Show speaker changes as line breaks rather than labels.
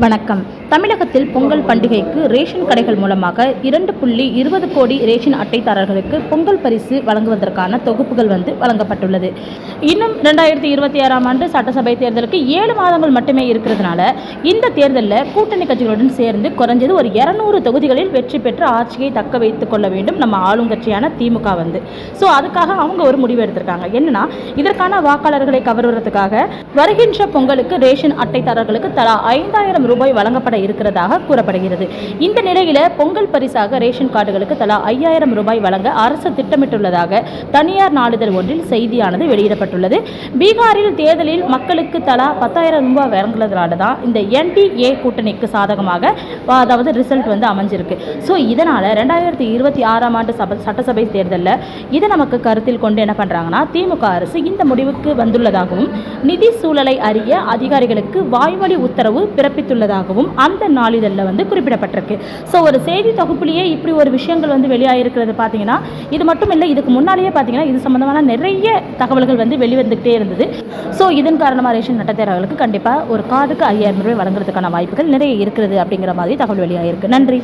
வணக்கம். தமிழகத்தில் பொங்கல் பண்டிகைக்கு ரேஷன் கடைகள் மூலமாக இரண்டு புள்ளி இருபது கோடி ரேஷன் அட்டைதாரர்களுக்கு பொங்கல் பரிசு வழங்குவதற்கான தொகுப்புகள் வந்து வழங்கப்பட்டுள்ளது. இன்னும் ரெண்டாயிரத்தி இருபத்தி ஆறாம் ஆண்டு சட்டசபை தேர்தலுக்கு ஏழு மாதங்கள் மட்டுமே இருக்கிறதுனால இந்த தேர்தலில் கூட்டணி கட்சிகளுடன் சேர்ந்து குறைஞ்சது ஒரு இரநூறு தொகுதிகளில் வெற்றி பெற்று ஆட்சியை தக்க வைத்துக் கொள்ள வேண்டும் நம்ம ஆளுங்கட்சியான திமுக வந்து. ஸோ அதுக்காக அவங்க ஒரு முடிவு எடுத்திருக்காங்க. என்னன்னா இதற்கான வாக்காளர்களை கவர்வதற்காக வருகின்ற பொங்கலுக்கு ரேஷன் அட்டைதாரர்களுக்கு தலா ஐந்தாயிரம் ரூபாய் வழங்கப்பட இருக்கிறதாக கூறப்படுகிறது. இந்த நிலையில பொங்கல் பரிசாக ரேஷன் கார்டுகளுக்கு தலா ஐயாயிரம் ரூபாய் வழங்க அரசு திட்டமிட்டுள்ளதாக தனியார் நாளிதழ் ஒன்றில் செய்தியானது வெளியிடப்பட்டுள்ளது. பீகாரில் தேர்தலில் மக்களுக்கு தலா பத்தாயிரம் ரூபாய் வழங்குறதுனால தான் இந்த என்டிஏ கூட்டணிக்கு சாதகமாக அதாவது ரிசல்ட் வந்து அமைஞ்சிருக்கு. ஸோ இதனால் ரெண்டாயிரத்தி இருபத்தி ஆறாம் ஆண்டு சப சட்டசபை தேர்தலில் இதை நமக்கு கருத்தில் கொண்டு என்ன பண்ணுறாங்கன்னா திமுக அரசு இந்த முடிவுக்கு வந்துள்ளதாகவும் நிதி சூழலை அறிய அதிகாரிகளுக்கு வாய்மொழி உத்தரவு பிறப்பித்துள்ளதாகவும் அந்த நாளிதழில் வந்து குறிப்பிடப்பட்டிருக்கு. ஸோ ஒரு செய்தி தொகுப்புலேயே இப்படி ஒரு விஷயங்கள் வந்து வெளியாகிருக்கிறது பார்த்தீங்கன்னா இது மட்டும் இல்லை இதுக்கு முன்னாலேயே பார்த்தீங்கன்னா இது சம்மந்தமான நிறைய தகவல்கள் வந்து வெளிவந்துகிட்டே இருந்தது. ஸோ இதன் காரணமாக ரேஷன் நட்டத்தேரர்களுக்கு கண்டிப்பாக ஒரு கார்டுக்கு ஐயாயிரம் ரூபாய் வழங்குறதுக்கான வாய்ப்புகள் நிறைய இருக்கிறது அப்படிங்கிற மாதிரி தகவல் வெளியாகிருக்கு நன்றி.